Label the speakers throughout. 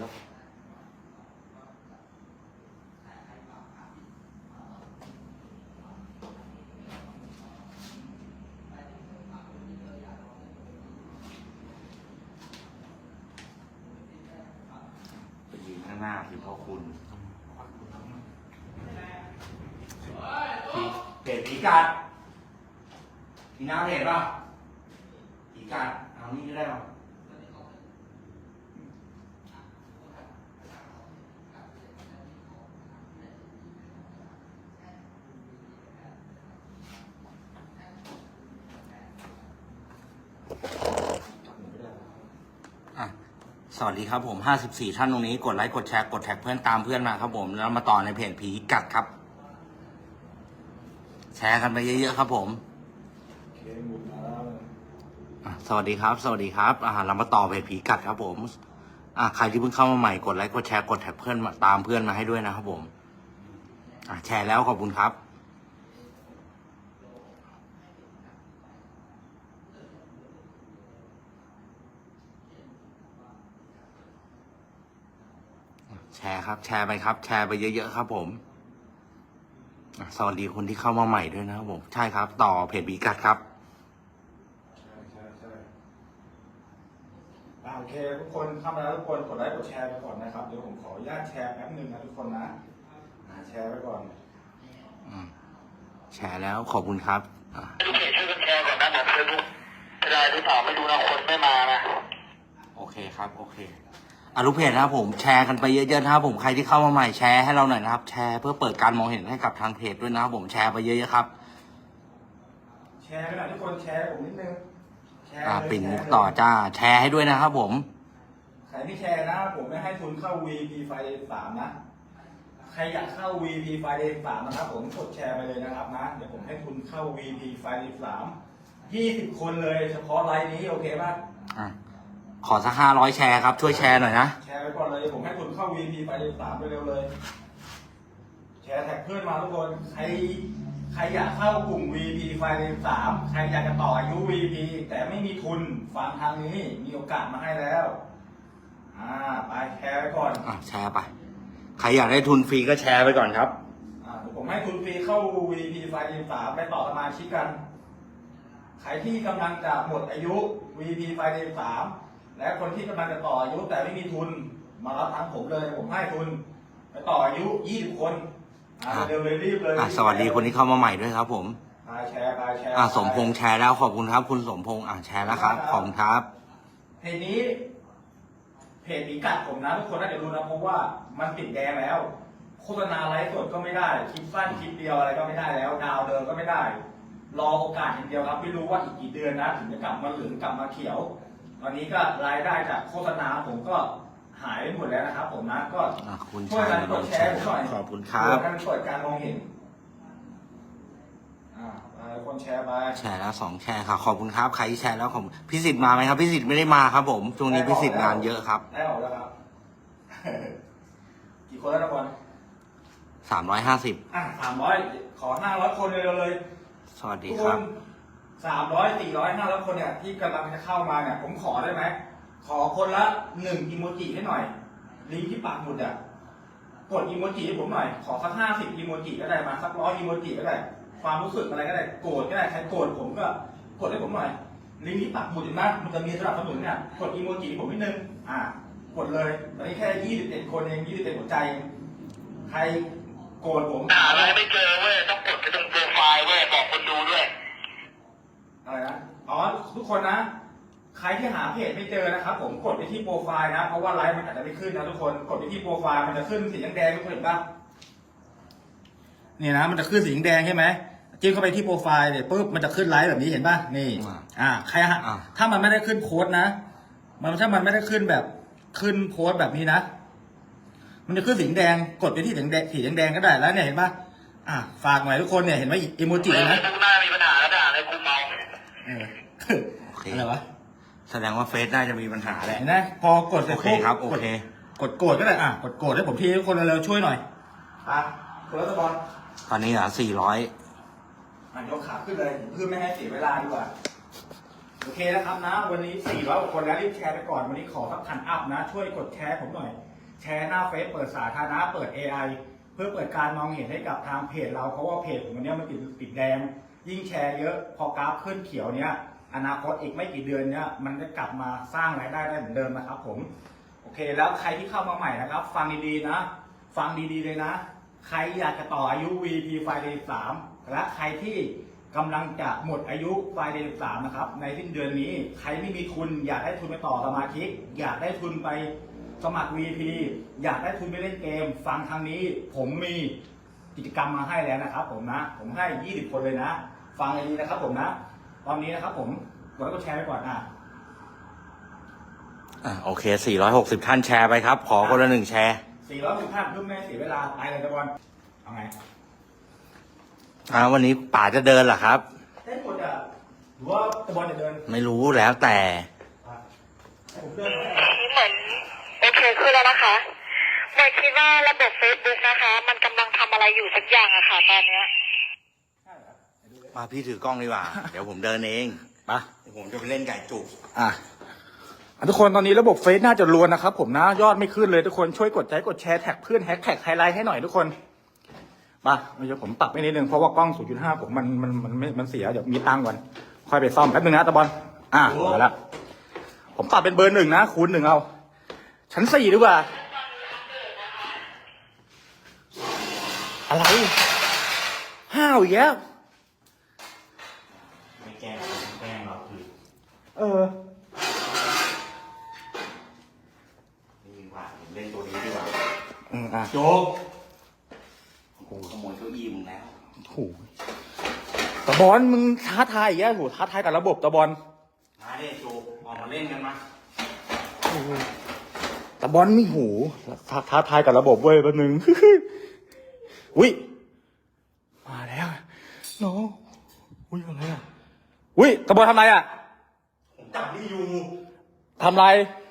Speaker 1: ครับไปยืนข้างหน้าคือพ่อคุณเพจผีกัดพี่น้ำเห็นป่ะผีกัดเอานี่ก็ได้ป่ะ สวัสดีครับผม 54 ท่านตรงนี้กดไลค์กดแชร์กดแท็กเพื่อนตามเพื่อนมาครับผมแล้วมาต่อในเพจผีกัดครับ แชร์กันไปเยอะๆครับผมสวัสดีครับ สวัสดีครับอ่าเรามาต่อเพจผีกัดครับผมอ่าใครที่เพิ่งเข้ามาใหม่กดไลค์กดแชร์กดแท็กเพื่อนมาตามเพื่อนมาให้ด้วยนะครับผมอ่าแชร์แล้วขอบคุณครับ แชร์ครับ แชร์ไปครับ แชร์ไปเยอะๆครับ ผมอะสวัสดีคนที่เข้ามาใหม่ด้วยนะครับผมใช่ครับ ต่อเพจผีกัดครับ
Speaker 2: ใช่ใช่ใช่อ่าโอเคทุกคนเข้ามาแล้วทุกคนกดไลค์กดแชร์ไปก่อนนะครับเดี๋ยวผมขออนุญาตแชร์แป๊บหนึ่งนะทุกคนนะอ่าแชร์ไว้ก่อน
Speaker 1: อืมแชร์แล้วขอบคุณครับอะ
Speaker 3: ดูเพจช่วยกันแชร์ก่อนนะผมเฟซบุ๊กไม่ได้หรือเปล่าไม่รู้นะคนไม่มานะ
Speaker 1: โอเคครับ โอเค อะลูกเพจนะครับผมแชร์กันไปเยอะๆนะครับผมใครที่เข้ามาใหม่แชร์ให้เราหน่อยนะครับ แชร์เพื่อเปิดการมองเห็นให้กับทางเพจด้วยนะครับผมแชร์ไปเยอะๆครับ
Speaker 2: แชร์ไปหน่อยทุกคนแชร์ผมนิดนึงแชร์
Speaker 1: อ่า
Speaker 2: เลย
Speaker 1: ปิ่น
Speaker 2: แช
Speaker 1: มุ
Speaker 2: ร์
Speaker 1: ก
Speaker 2: เลย
Speaker 1: ต่อจ้า แชร์ให้ด้วยนะครับผม
Speaker 2: ใครที่แชร์นะผมไม่ให้ทุนเข้า VP ไฟสามนะ ใครอยากเข้า VP ไฟสามนะครับผมกดแชร์ไปเลยนะครับนะเดี๋ยวผมให้ทุนเข้า VP ไฟสามยี่สิบคนเลยเฉพาะไลน์นี้โอเคป่ะ
Speaker 1: อะ ขอสักห้าร้อยแชร์ครับ ช่วยแชร์หน่อยนะ
Speaker 2: แชร์ไปก่อนเลย ผมให้ทุนเข้า VP ไฟสามไปเร็วเลย แชร์แท็กเพื่อนมาทุกคน ใคร ใครอยากเข้ากลุ่ม VP ไฟสามใครอยากจะต่ออายุ VP แต่ไม่มีทุนฟังทางนี้ มีโอกาสมาให้แล้ว อ่า ไปแชร์ไปก่อน
Speaker 1: อะแชร์ไป ใครอยากได้ทุนฟรีก็แชร์ไปก่อนครับ
Speaker 2: อ่าเดี๋ยวผมให้ทุนฟรีเข้า VP ไฟสามไปต่อสมาชิกกัน ใครที่กำลังจะหมดอายุ VP ไฟสาม และคนที่กำลังจะต่ออายุแต่ไม่มีทุน มารับทางผมเลยผมให้ทุนไปต่ออายุ20คนอ่า
Speaker 1: อะ
Speaker 2: เร็วเลยรีบเลย
Speaker 1: อะสวัสดีคนที่เข้ามาใหม่ด้วยครับ ผม
Speaker 2: ไปแชร์ไปแชร์
Speaker 1: อะสมพงษ์แชร์แล้วขอบคุณครับ คุณสมพงษ์อะแชร์แล้วครับขอบคุณครับ
Speaker 2: เพจนี้ เพจปีกัดผมนะทุกคนน่าจะรู้นะเพราะว่ามันติดแดงแล้ว โฆษณาไลฟ์สดก็ไม่ได้คลิปสั้นคลิปเดียวอะไรก็ไม่ได้แล้ว ดาวเดิมก็ไม่ได้ รอโอกาสอย่างเดียวครับ ไม่รู้ว่าอีกกี่เดือนนะถึงจะกลับมาเหลืองกลับมาเขียว ตอนนี้ก็รายได้จากโฆษณาผมก็หายไปหมดแล้วนะครับ ผมนะก็
Speaker 1: อะคุณ
Speaker 2: ช่วย
Speaker 1: ชาย
Speaker 2: กันกดแชร์ผมหน่อย
Speaker 1: ขอบคุณครับ
Speaker 2: เพื่อกันเปิดการมองเห็น อ่าไปคนแชร์ไป
Speaker 1: แชร์แล้วสองแชร์ค่ะขอบคุณครับใครที่แชร์แล้วขอบคุณพี่สิทธิ์มาไหมครับพี่สิทธิ์ไม่ได้มาครับ ผมช่วงนี้พี่สิทธิ์งานเยอะครับ
Speaker 2: ได้ออกแล้วครับ กี่คนแล้วนะบอล
Speaker 1: สามร้อยห้าสิบ
Speaker 2: อะสามร้อยขอห้าร้อยคนเลยเลย
Speaker 1: สวัสดี
Speaker 2: ทุก
Speaker 1: ค
Speaker 2: ครับน สามร้อยสี่ร้อยห้าร้อยคนเนี่ยที่กำลังจะเข้ามาเนี่ยผมขอได้ไหมขอคนละหนึ่งอีโมจิให้หน่อยลิงก์ที่ปักหมุดอะกดอีโมจิให้ผมหน่อยขอสักห้าสิบอีโมจิก็ได้มาสักร้อยอีโมจิก็ได้ความรู้สึกอะไรก็ได้โกรธก็ได้ใครโกรธผมก็กดให้ผมหน่อยลิงก์ที่ปักหมุดเห็นไหมมันจะมีสำหรับสนุนเนี่ยกดอีโมจิให้ผมนิดนึงอ่ากดเลยตอนนี้แค่ยี่สิบเอ็ดคนเองยี่สิบเอ็ดหัวใจ ใครโกรธผม
Speaker 3: หาอะไรไม่เจอเว้ยต้องกดไปตรงโปรไฟล์เว้ยบอกคนดูด้วย
Speaker 2: อะไรนะ อ๋อ ทุกคนนะ ใครที่หาเพจไม่เจอนะครับ ผมกดไปที่โปรไฟล์นะ เพราะว่าไลฟ์มันอาจจะไม่ขึ้นนะทุกคน กดไปที่โปรไฟล์มันจะขึ้นสีแดงๆทุกคนเห็นปะนี่นะมันจะขึ้นสีแดงใช่ไหมจิ้มเข้าไปที่โปรไฟล์เนี่ยปุ๊บมันจะขึ้นไลฟ์แบบนี้เห็นปะนี่
Speaker 1: อ่า
Speaker 2: อ่าใครฮะ
Speaker 1: อ่า
Speaker 2: ถ้ามันไม่ได้ขึ้นโค้ดนะ มันถ้ามันไม่ได้ขึ้นแบบขึ้นโค้ดแบบนี้นะ มันจะขึ้นสีแดงกดไปที่สีแดงสีแดงๆก็ได้แล้วเนี่ยเห็นปะอ่าฝากหน่อยทุกคนเนี่ยเห็นไหมอีโมจิ
Speaker 3: เฟซ
Speaker 2: นะ
Speaker 1: โอเค
Speaker 2: อะไรวะ
Speaker 1: แสดงว่าเฟซน่าจะมีปัญหาแหละ
Speaker 2: เห็นไหมพอกดเสร็
Speaker 1: โอ
Speaker 2: จ
Speaker 1: เคครับโอเค
Speaker 2: กดโกรธก็ได้อะกดโกรธให้ผมทีทุกคนเร็วๆช่วยหน่อยอะคุณรัตบอล
Speaker 1: ตอนนี้เหรอสี่ร้อย
Speaker 2: อะยกขาขึ้นเลยเพื่อไม่ให้เสียเวลาดีกว่า โอเคนะครับนะ วันนี้ 400กว่าคนแล้วรีบแชร์ไปก่อนวันนี้ขอสักพันอัพนะ ช่วยกดแชร์ผมหน่อย แชร์หน้าเฟซเปิดสาธารณะเปิด AI เพื่อเปิดการมองเห็นให้กับทางเพจเราเพราะว่าเพจผมวันนี้มันติดติดแดง ยิ่งแชร์เยอะพอกราฟขึ้นเขียวเนี้ยอนาคตอีกไม่กี่เดือนเนี้ยมันจะกลับมาสร้างรายได้ได้เหมือนเดิมนะครับผมโอเค แล้วใครที่เข้ามาใหม่นะครับ ฟังดีๆนะ ฟังดีๆเลยนะ ใครอยากจะต่ออายุ VP ไฟเดย์3และใครที่กำลังจะหมดอายุไฟเดย์3นะครับ ในสิ้นเดือนนี้ใครไม่มีทุน อยากได้ทุนไปต่อสมาชิก อยากได้ทุนไปสมัคร VP อยากได้ทุนไปเล่นเกม ฟังทางนี้ผมมีกิจกรรมมาให้แล้วนะครับผมนะ ผมให้ 20 คนเลยนะ ฟังเลยดีนะครับ ผมนะตอนนี้นะครับ ผมกดไลค์กดแชร์ไปก่อนอะ
Speaker 1: อ่าโอเค 460 ท่านแชร์ไปครับ ขอคนละหนึ่งแชร์
Speaker 2: 415เพื่อไม่ให้เสียเวลาไปเลยตะบอลเอาไง
Speaker 1: อ่าวันนี้ป่าจะเดินเหรอครับ
Speaker 2: ได้หมดอะหรือว่าตะบอลจะเดิน
Speaker 1: ไม่รู้แล้วแต่
Speaker 2: อะให้ผมเดินไหม
Speaker 4: เหมือนโอเคขึ้นแล้วนะคะหมวยคิดว่าระบบ Facebook นะคะ มันกำลังทำอะไรอยู่สักอย่างอะค่ะตอนเนี้
Speaker 2: ย
Speaker 1: มาพี่ถือกล้องดีกว่า เดี๋ยวผมเดินเองปะเดี๋ยวผมจะไปเล่นไก่จุก
Speaker 2: อะอะทุกคนตอนนี้ระบบเฟซน่าจะรวนนะครับผมนะยอดไม่ขึ้นเลยทุกคนช่วยกดไลค์กดแชร์แท็กเพื่อนแฮชแท็กไฮไลท์ให้หน่อยทุกคนมาเดี๋ยวผมปรับไปนิดนึงเพราะว่ากล้อง 0.5 ผมมันมันมันไม่มันเสียเดี๋ยวมีตังค์ก่อนค่อยไปซ่อมแป๊บนึงนะตะบอลอะมาแล้วผมปรับเป็นเบอร์หนึ่งนะคูณหนึ่งเอา ชั้นสี่ดีกว่า อะไรห้าวอีกแล้ว
Speaker 1: ไม่แกล้งแกล้งเราคือ
Speaker 2: เออ
Speaker 1: นี่ดีกว่าเล่นตัวนี้ดีกว่า
Speaker 2: อืมอะ
Speaker 1: โจกโอ้โหขโมยเก้าอี้มึงแล้ว
Speaker 2: โอ้โหตะบอลมึงท้าทายอีกแล้วโหท้าทายกับระบบตะบอล
Speaker 1: มาเด้โจกออกมาเล่นกันมา
Speaker 2: โอ้โหตะบอลไม่หูท้าท้าทายกับระบบเว้ยแป๊บนึง อุ้ยมาแล้วน้องอุ้ยอะไรอะอุ้ยตะบอลทำอะไรอะ
Speaker 1: ผม จับนี่อยู่
Speaker 2: ทำอะไร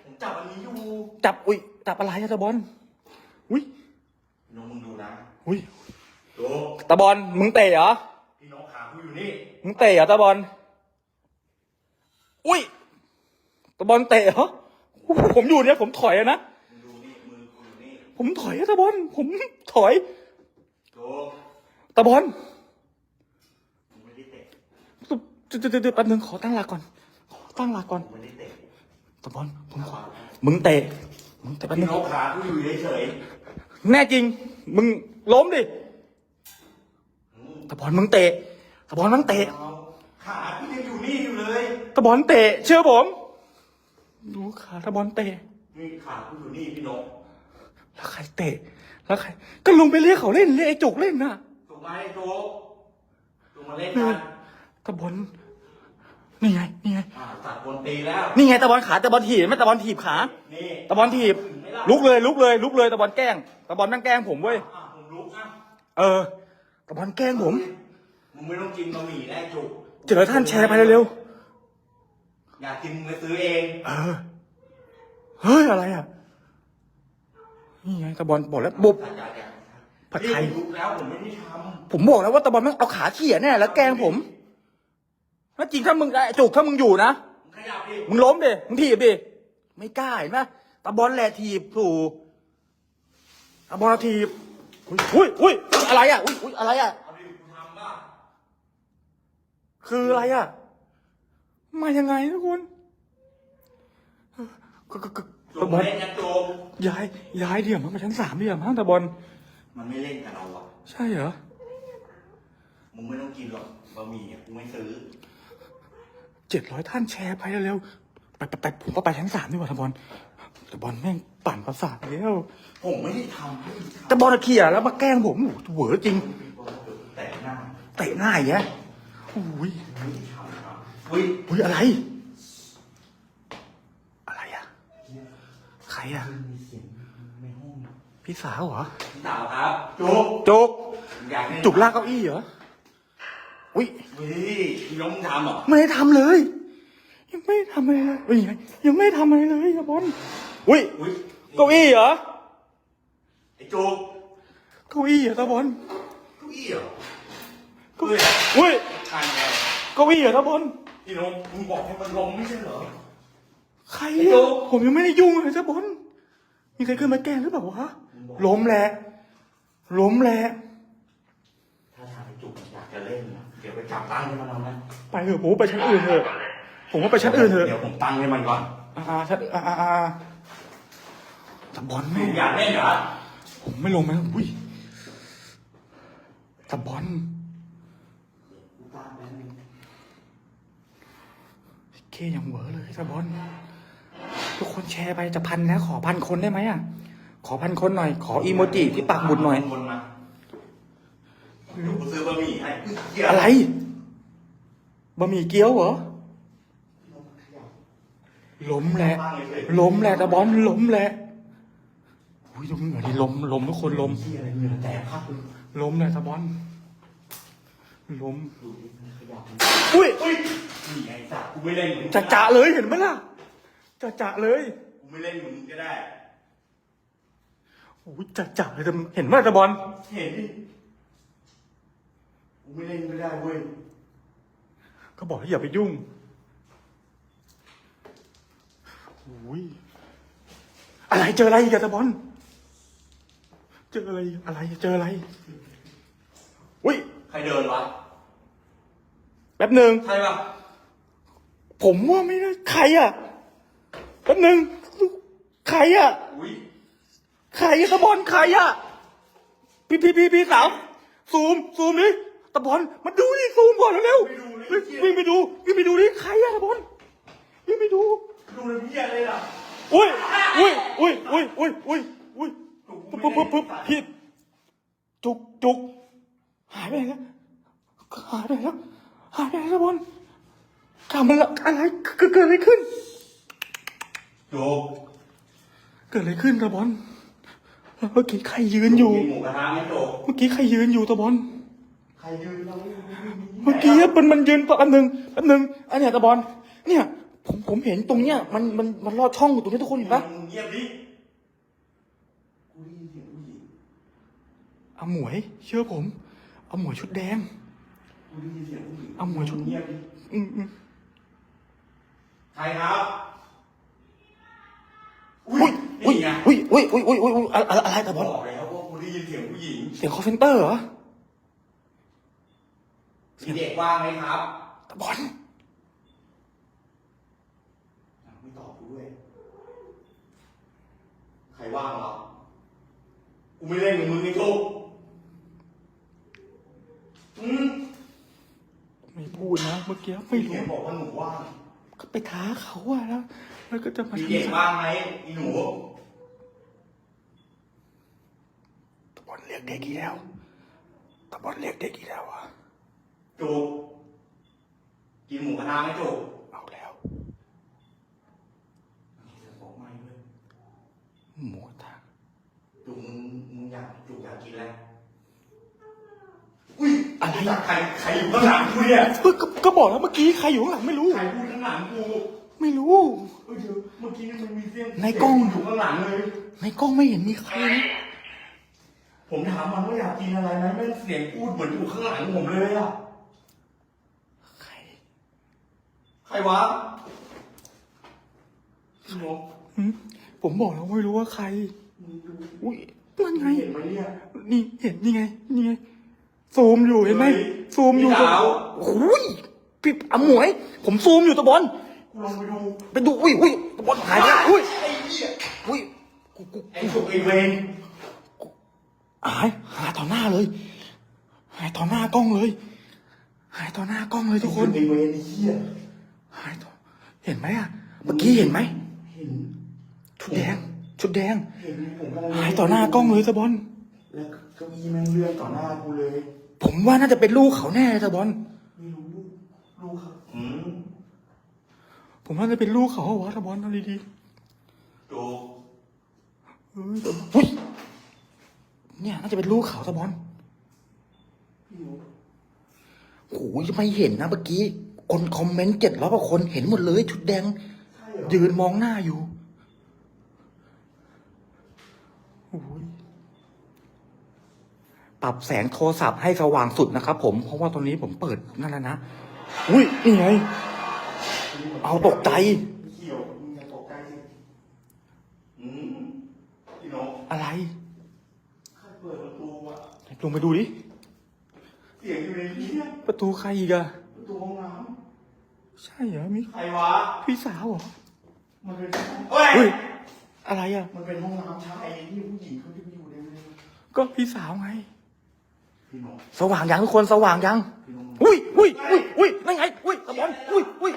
Speaker 1: ผมจับอันนี้อยู่
Speaker 2: จับ อุ้ย จับอะไรอะตะบอล อุ้ย
Speaker 1: พี่น้องมึงดูนะ
Speaker 2: อุ้ย
Speaker 1: โจก
Speaker 2: ตะบอล มึงเตะเหรอ
Speaker 1: พี่น้องขากูอยู่นี่
Speaker 2: มึงเตะเหรอตะบอล อุ้ย ตะบอลเตะเหรอโอ้โหผมอยู่เนี่ยผมถอยอะนะ
Speaker 1: มึงดูนี่มือกูอยู่นี่
Speaker 2: ผมถอยอะตะบอล ผมถอย
Speaker 1: โจก
Speaker 2: ตะบอล
Speaker 1: มึงไม่ได้เตะ
Speaker 2: จุดจุดจุดแป๊บนึงขอตั้งหลักก่อนขอ ตั้งหลักก่อน
Speaker 1: มึงไม่ได้เตะ
Speaker 2: ตะบอลผมขอมึงเตะ มึงเตะแป๊บนึ
Speaker 1: พี่
Speaker 2: ง
Speaker 1: น้องขากูอยู่เฉย
Speaker 2: แน่จริง มึงล้มดิ
Speaker 1: ๆอืม
Speaker 2: ตะบอลมึงเตะตะบอลมึงเตะ
Speaker 1: เอาขาพี่ยังอยู่นี่อยู่เลย
Speaker 2: ตะบอลเตะ เชื่อผม ดูขาตะบอลเตะ
Speaker 1: นี่ขากูอยู่นี่พี่น้อง
Speaker 2: แล้วใครเตะ แล้วใคร ก็ลงไปเรียกเขาเล่นเรียกไอ้จุกเล่นน่ะ
Speaker 1: ถูกไหมโจกโจกมาเล่นกัน
Speaker 2: ตะบอล นี่ไง นี่ไง
Speaker 1: อ่าตัดบนตีแล้ว
Speaker 2: นี่ไงตะบอลขาตะบอลถีบไม่ตะบอลถีบขา
Speaker 1: นี่
Speaker 2: ตะบอลถีบ ลุกเลยลุกเลยลุกเลยตะบอลแกล้งตะบอลนั่งแกล้งผมเว้ย
Speaker 1: อะผมลุกอะ
Speaker 2: เออ ตะบอลแกล้งผม
Speaker 1: มึงไม่ต้องกินบะหมี่แน่จุก
Speaker 2: เจอท่านแชร์ไปเร็ว
Speaker 1: อยากกินมึงไปซื้อเอง
Speaker 2: ๆเออ เฮ้ยอะไรอะ นี่ไงตะบอลบอกแล้วบุบ ผัดไทย
Speaker 1: นี่ผมลุกแล้วผมไม่ได้ท
Speaker 2: ผมบอกแล้วว่าตะบอลมันเอาขาเขี่ยแน่แล้วแกล้งผม ถ้าจริงถ้ามึงไอ้จุกถ้ามึงอยู่นะำ
Speaker 1: มึงขยับดิ
Speaker 2: มึงล้มดิมึงถีบดิไม่กล้าเห็นไหมตะบอลแหละถีบถูกตะบอลถีบอุ้ยอุ้ยอุ้ยอะไรอะอุ้ยอุ้ยอะไรอะ
Speaker 1: เอาดิกูทำป่ะ
Speaker 2: คืออะไรอะมายังไงทุกคนก็ก็ก็
Speaker 1: จุ
Speaker 2: ตะ
Speaker 1: ก
Speaker 2: บอล
Speaker 1: เล่นกันจุก
Speaker 2: ย้ายย้ายเดี่ยมมันไปชั้นสามเดี่ยมมั้งตะบอล
Speaker 1: มันไม่เล่นกับเราอะ
Speaker 2: ใช่เหรอ
Speaker 1: มึงไม่ต้องกินหรอกบะหมี่อะกูไม่ซื้อ
Speaker 2: เจ็ดร้อยท่านแชร์ไปเร็วๆไปไปไปผมก็ไปชั้นสามดีกว่าตะบอลตะบอลแม่งปั่นประสาทแล้ว
Speaker 1: ผมไม่ได้ทำไม่ได้ท
Speaker 2: ตะบอลเขี่ยแล้วมาแกล้งผมโอ้โหเหวอจริงำ
Speaker 1: แต่หน้า
Speaker 2: เตะหน้าอย่างเงี้ยอุ้ย
Speaker 1: ไม่ได้ทำครับอุ้ย
Speaker 2: อุ้ยอะไร อะไรอะใครอะ
Speaker 1: มีเสียงในห้อง
Speaker 2: พี่สาวเหรอ
Speaker 1: พี่สาวครับ จุก
Speaker 2: จุก
Speaker 1: อยากเล่น
Speaker 2: จุกลากเก้าอี้เหรอ อุ้ย
Speaker 1: อุ้ยพี่น้องมึงทำเหรอ
Speaker 2: ไม่ได้ทำเลย ยังไม่ได้ทำอะไรเลยอุ้ยยังไม่ได้ทำอะไรเลยตะบอลอุ้ย
Speaker 1: อุ้ย
Speaker 2: เก้าอี้เหรอ
Speaker 1: ไอ้จุก
Speaker 2: เก้าอี้เหรอตะบอล
Speaker 1: เก้าอี้เหรอ
Speaker 2: เก้า
Speaker 1: เฮ้ย
Speaker 2: อุ้ย
Speaker 1: ทันไง
Speaker 2: เก้าอี้เหรอตะบอล
Speaker 1: พี่น้องมึงบอกให้มันลงไม่ใช่เหรอ
Speaker 2: ใคร
Speaker 1: ไอ้จุ
Speaker 2: อะ
Speaker 1: ก
Speaker 2: ผมยังไม่ได้ยุ่งเลยตะบอลมีใครขึ้นมาแกล้งหรือเปล่าวะล้มแหละล้มแหละ
Speaker 1: ถ้าทางไอ้จุกอยากจะเล่นนะ เดี๋ยวไปจับตั้งให้มันเอานะ
Speaker 2: ไปเถอะผมว่าไปชั้นอื่นเถอะ ผมว่าไปชั้นอื่นเถอะ
Speaker 1: เดี๋ยวผมตั้งให้มันก่อน
Speaker 2: อ่าชั้นอ่าอ่าอ่าตะบอล
Speaker 1: หนู
Speaker 2: แม่ง
Speaker 1: อยากเล่นเหรอ
Speaker 2: ผมไม่ลงไหมอุ้ยตะบอลเคยังเหวอเลยตะบอลทุกคนแชร์ไปจะพันแล้วขอพันคนได้ไหมอะ ขอพันคนหน่อย ขออีโมจิที่ปากหมุดหน่อย
Speaker 1: คนมาเดี๋ยวกูซื้อบะหมี่ให้เหี้ย
Speaker 2: อะไรบะหมี่เกี๊ยวเหรอล้มแหละล้มแหละตะบอลล้มแหละอุ้ยดูเหงื่อดิล้มล้มทุกคนล้ม
Speaker 1: เหี้ยอะไรเหงื่อแตกพักเลย
Speaker 2: ล้มเลยตะบอลล้มอุ้ย
Speaker 1: อุ้ยนี่ไงสัตว์กูไม่เล่นมึง
Speaker 2: จะจะเลยเห็นไหมล่ะจะจะเลย
Speaker 1: กูไม่เล่นมึงก็ได้
Speaker 2: โอ้ยจะจะเลยแต่เห็นไหมตะบอล
Speaker 1: เห็นดิ กูไม่เล่นไม่ได้เว้ย
Speaker 2: ก็บอกให้อย่าไปยุ่งโอ้ยอะไรเจออะไรอีกอะตะบอล เจออะไรอะไรเจออะไร อุ้ย
Speaker 1: ใครเดินวะ
Speaker 2: แป๊บหนึ่ง
Speaker 1: ใครวะ
Speaker 2: ผมว่าไม่ได้ใครอะแป๊บหนึ่งใครอะ
Speaker 1: อุ้ย
Speaker 2: ใครอะตะบอลใครอะพี่พี่พี่พี่สาวซูมซูมดิ ตะบอลมาดูดิซูมก่อนเร็วๆเฮ้ยวิ่งไปดูวิ่งไปดูดิใครอะตะบอลวิ่งไปดู
Speaker 1: ดูเลยเหี้ยเลยล่ะ
Speaker 2: อุ้ยอุ้ยอุ้ยอุ้ยอุ้ยอุ้ยอุ้ยปุ๊บปุ๊บปุ๊บปุ๊บพี่จุกจุกหายไปไหนแล้วหายไปไหนแล้วหายไปไหนแล้วบอลทำอะไรอะไรเกิดเกิดอะไรขึ้น
Speaker 1: โจก
Speaker 2: เกิดอะไรขึ้นตะบอลเมื่อกี้ใครยืนอยู่
Speaker 1: กินหมูกระทะไหมโจก
Speaker 2: เมื่อกี้ใครยืนอยู่ตะบอล
Speaker 1: ใครยืนเรา
Speaker 2: เมื่อกี้มันมันยืนแป๊บนึงแป๊บนึงอันเนี้ยตะบอลเนี่ยผมผมเห็นตรงเนี้ยมันมันมันลอดช่องอยู่ตรงนี้ทุกคนเห็นปะ
Speaker 1: มึงเงียบดิกูได้ยินเสียงผู้หญิง
Speaker 2: อาหมวย เชื่อผมอาหมวยชุดแดง
Speaker 1: กูได้ยินเสียงผู้หญิง
Speaker 2: เอาหมวยชุด
Speaker 1: เงียบดิ
Speaker 2: อืมอืม
Speaker 1: ใครครับ
Speaker 2: อุ้ยอุ้ย
Speaker 1: นี่ไง
Speaker 2: อุ้ยอุ้ยอุ้ยอุ้ยอุ้ยอะไรอะไรอะไรตะบอล
Speaker 1: บอกแล้วว่ากูได้ยินเสียงผู้หญิง
Speaker 2: เสียงคอลเซนเตอร์เหรอ
Speaker 1: มีเด็กว่างไหมครับ
Speaker 2: ตะบอล
Speaker 1: ไม่ตอบกูด้วย ใครว่างเหรอ กูไม่เล่นกับมึงไอ้โจกอืม
Speaker 2: ไม่พูดนะเมื่อกี้ไม่
Speaker 1: พี่
Speaker 2: รู้
Speaker 1: เห็นบอกว่าหนูว่าง
Speaker 2: ก็ไปท้าเขาอะแล้ว แล้วก็จะมา
Speaker 1: มี
Speaker 2: ทำ
Speaker 1: เด็กว่างไหมอีหนู
Speaker 2: ตะบอลเรียกเด็กอีกแล้วตะบอลเรียกเด็กอีกแล้วอะ
Speaker 1: จูกกินหมูกระทะไหมจูก
Speaker 2: เอาแล้ว
Speaker 1: บอกไม่ด้วย
Speaker 2: หมูกระทะ
Speaker 1: จูกมึงมึงอยากจูกอยากกินอะไรอุ้ย
Speaker 2: อะไร
Speaker 1: ใครใครอยู่ข้างหลังกูเนี่ย
Speaker 2: เฮ้ยก็ก็บอกแล้วเมื่อกี้ใครอยู่ข้างหลังไม่รู้
Speaker 1: ใครพูดข้างหลังกู
Speaker 2: ไม่รู้
Speaker 1: เฮ้ยเดี๋ยวเมื่อกี้นี่มันมีเสียง
Speaker 2: ในกล้อง
Speaker 1: อยู่ข้างหลังเลย
Speaker 2: ในกล้องไม่เห็นมีใครนะ
Speaker 1: ผมถามมันว่าอยากกินอะไรไหมแม่งเสียงพูดเหมือนอยู่ข้างหลังผมเลยอะ
Speaker 2: ใคร
Speaker 1: ใครวะพี่นก
Speaker 2: หืมผมบอกแล้วไม่รู้ว่าใคร
Speaker 1: มึงดู
Speaker 2: อุ้ยนั่นไง
Speaker 1: เห็นไหมเนี่ย
Speaker 2: นี่เห็นนี่ไง นี่ไง ซูมอยู่เห็นไหม
Speaker 1: เฮ้ย
Speaker 2: ซูมอยู่
Speaker 1: พี่สาว
Speaker 2: โอ้ยพี่อมวย ผมซูมอยู่ตะบอล
Speaker 1: กูลองไปดู
Speaker 2: ไปดูอุ้ยอุ้ยตะบอลหายไปแล้วอุ้ย
Speaker 1: ไอ้เหี้ย
Speaker 2: อุ้ยกูกู
Speaker 1: ไอ้สุกไอ้เวร
Speaker 2: หายหายต่อหน้าเลย หายต่อหน้ากล้องเลย หายต่อหน้ากล้องเลยทุกคน
Speaker 1: ไอ้เวรไอ้เหี้ย
Speaker 2: หายต่อเห็นไหมอะเมื่อกี้เห็นไหม
Speaker 1: เห็น
Speaker 2: ชุดแดง ชุดแดง
Speaker 1: เห็นผมกำลัง
Speaker 2: หายต่อหน้ากล้องเลยตะบอล
Speaker 1: แล้วเก้าอี้แม่งเลื่อนต่อหน้ากูเลย
Speaker 2: ผมว่าน่าจะเป็นลูกเขาแน่เลยตะบอล
Speaker 1: ไม่รู้ลูกครับอืม
Speaker 2: ผมว่าจะเป็นลูกเขาเหรอวะตะบอลเอาดี
Speaker 1: โจ
Speaker 2: ๆเฮ้ยตะบอลอุ้ยเนี่ยน่าจะเป็นลูกเขาตะบอล
Speaker 1: พี่นก
Speaker 2: โอ้ยไม่เห็นนะเมื่อกี้ คนคอมเมนต์เจ็ดร้อยกว่าคนเห็นหมดเลย ชุดแดง
Speaker 1: ใช่เหรอ
Speaker 2: ยืนมองหน้าอยู่โอ้ยปรับแสงโทรศัพท์ให้สว่างสุดนะครับผม เพราะว่าตอนนี้ผมเปิดนั่นแล้วนะ อุ้ยนี่ไง เอาตกใจ
Speaker 1: เขียวมึงอย่าตกใจสิอืมพี่นก
Speaker 2: อะไร
Speaker 1: ใครเปิดประตูอะ
Speaker 2: ลงไปดูดิ
Speaker 1: เสียงอยู่ในนี้เนี่ย
Speaker 2: ประตูใครอีกอะ
Speaker 1: ประตูห้องน้
Speaker 2: ใช่เหรอมีำ
Speaker 1: ใครวะ
Speaker 2: พี่สาวเหรอ
Speaker 1: มันเป็นเฮ้ย
Speaker 2: อุ้ยออะไรอะ
Speaker 1: มันเป็นห้องน้ำชายที่ผู้หญิงเขาจะไปอยู่ในเลย
Speaker 2: ก็พี่สาวไง
Speaker 1: พี่นก
Speaker 2: สว่างยังทุกคนสว่างยัง
Speaker 1: พี่นก
Speaker 2: อุ้ยอุ้ยอุ้ยอุ้ยนั่นไงอุ้ยตะบอลอุ้ยอุ้ย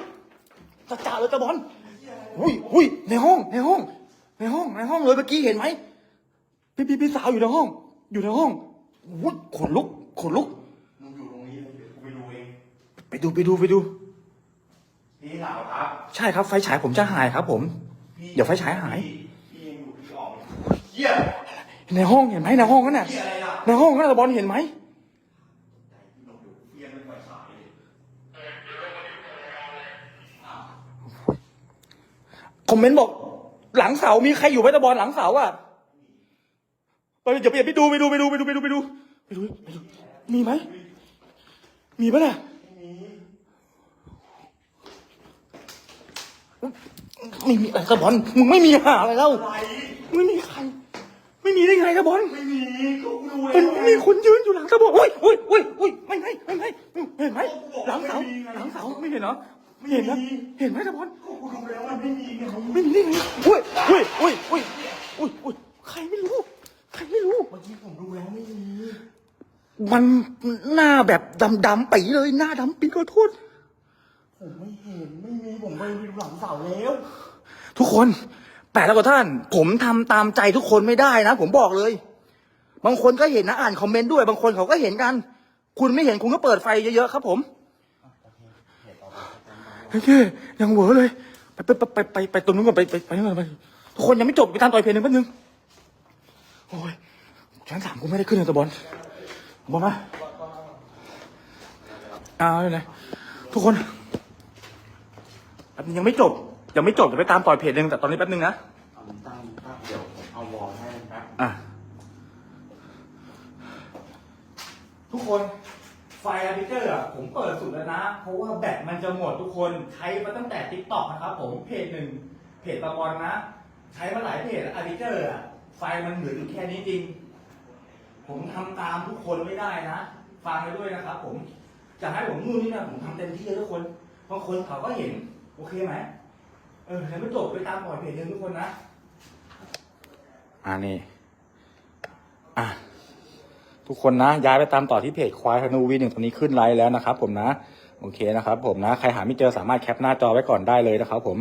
Speaker 2: จะจ่าเลยตะบอลอุ้ยอุ้ยในห้องในห้อง ในห้องในห้องเลยเมื่อกี้เห็นไหมพี่พี่พี่สาวอยู่ในห้อง อยู่ในห้องอุ้ยขนลุกขนลุก
Speaker 1: มึงอยู่ตรงนี้เลยเดี๋ยวกูไปดูเอง
Speaker 2: ไปดูไปดูไปดู
Speaker 1: พี่สาวครับ
Speaker 2: ใช่ครับไฟฉายผมจะหายครับ ผม
Speaker 1: พี่
Speaker 2: เดี๋ยวไฟฉายหาย
Speaker 1: พี่พี่ยังอยู่พี่ออกเหี้ย
Speaker 2: ในห้องเห็นไหมในห้องนั่นน่ะ
Speaker 1: เหี้ยอะไรล่ะ
Speaker 2: ในห้องนั่นน่ะตะบอลเห็นไหม
Speaker 1: พี่นกอยู่เหี้ยไม่ไฟฉายเลย
Speaker 2: คอมเมนต์บอก หลังเสามีใครอยู่ไหมตะบอลหลังเสาอะไปเดี๋ยวไปไปดูไปดูไปดูไปดูไปดูไปดูไปดูไปดูมีไหมมีปะเนี่ย ไม่มีอะไรตะบอลมึงไม่มีหาอะไรแล้ว
Speaker 1: อะไร
Speaker 2: ไม่มีใคร ไม่มีได้ไงตะบอล
Speaker 1: ไม่มีก็กูดู
Speaker 2: มัน
Speaker 1: แล้ว
Speaker 2: มีคนยืนอยู่หลังตะบอลอุ้ยอุ้ยอุ้ยอุ้ยไม่ไงไม่ไงเห็นไหมหลังเสาหลังเสาไม่เห็นเหรอไม่เห็นนะเห็นไหมตะบอล
Speaker 1: ก็กูดูแล้วมันไม่มีไง
Speaker 2: ไม่มีได้ไงอุ้ยอุ้ยอุ้ยอุ้ยอุ้ยอุ้ยใครไม่รู้ ใครไม่รู้
Speaker 1: เมื่อกี้ผมดูแล้วไม่มี
Speaker 2: มันหน้าแบบดำๆปีเลยหน้าดำปีขอโทษ
Speaker 1: ผมไม่เห็นไม่มีผมไปดูหลังเสาแล้ว
Speaker 2: ทุกคนแปดแล้วก็ท่าน ผมทำตามใจทุกคนไม่ได้นะ ผมบอกเลย บางคนก็เห็นนะอ่านคอมเมนต์ด้วย บางคนเขาก็เห็นกัน คุณไม่เห็นคุณก็เปิดไฟเยอะๆครับผมโอเคยังเหวอเลย ไปไปไปไปไปไปตรงนู้นก่อนไปไปไปนู่นก่อนไปทุกคนยังไม่จบไปตามต่อยเพลงหนึ่งแป๊บนึงโอ้ยชั้นสามกูไม่ได้ขึ้นเลยตะบอลบอลมาเอาเลยทุกคน แป๊บนึงยังไม่จบยังไม่จบจะไปตามต่อยเพจหนึ่งแต่ตอนนี้แป๊บนึงนะ
Speaker 1: เอาตั้งตั้งเดี๋ยวผมเอาวอลให้แป๊บ
Speaker 2: อะ
Speaker 5: ทุกคนไฟอะพิเตอร์อะผมเปิดสุดแล้วนะ เพราะว่าแบตมันจะหมดทุกคนใช้มาตั้งแต่ทิกตอกนะครับผมเพจหนึ่งเพจตะบอลนะ ใช้มาหลายเพจอะพิเตอร์อะไฟมันเหลืออยู่แค่นี้จริง ผมทำตามทุกคนไม่ได้นะฟังไปด้วยนะครับผมจะให้ผมนู่นนี่นะผมทำเต็มที่เลยทุกคนบางคนเขาก็เห็น โอเคไหมเออแล้วไม่จบไปตามปล่อยเพจหนึ่งทุกคนนะ
Speaker 2: อ่านี่ อะ ทุกคนนะ ย้ายไปตามต่อที่เพจควายธนูวีหนึ่งตรงนี้ขึ้นไลน์แล้วนะครับ ผมนะ โอเคนะครับ ผมนะ ใครหาไม่เจอสามารถแคปหน้าจอไว้ก่อนได้เลยนะครับ ผม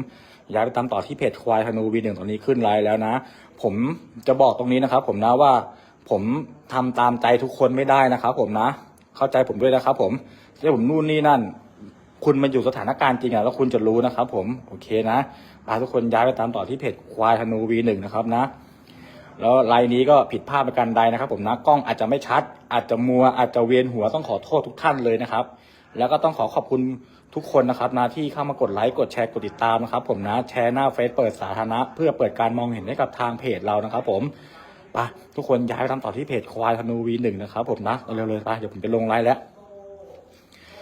Speaker 2: ย้ายไปตามต่อที่เพจควายธนูวีหนึ่งตรงนี้ขึ้นไลน์แล้วนะ ผมจะบอกตรงนี้นะครับ ผมนะว่า ผมทำตามใจทุกคนไม่ได้นะครับ ผมนะ เข้าใจผมด้วยนะครับ ผมที่ผมนู่นนี่นั่น คุณมาอยู่สถานการณ์จริงอะแล้วคุณจะรู้นะครับ ผมโอเคนะพาทุกคนย้ายไปตามต่อที่เพจควายธนูวีหนึ่งนะครับนะ แล้วไลน์นี้ก็ผิดพลาดประการใดนะครับ ผมนะกล้องอาจจะไม่ชัด อาจจะมัวอาจจะเวียนหัวต้องขอโทษทุกท่านเลยนะครับ แล้วก็ต้องขอขอบคุณทุกคนนะครับนะที่เข้ามากดไลค์กดแชร์กดติดตามนะครับ ผมนะแชร์หน้าเฟซเปิดสาธารณะเพื่อเปิดการมองเห็นให้กับทางเพจเรานะครับ ผมไปทุกคนย้ายไปตามต่อที่เพจควายธนูวีหนึ่งนะครับ ผมนะเร็วๆไปเดี๋ยวผมจะลงไลน์แล้ว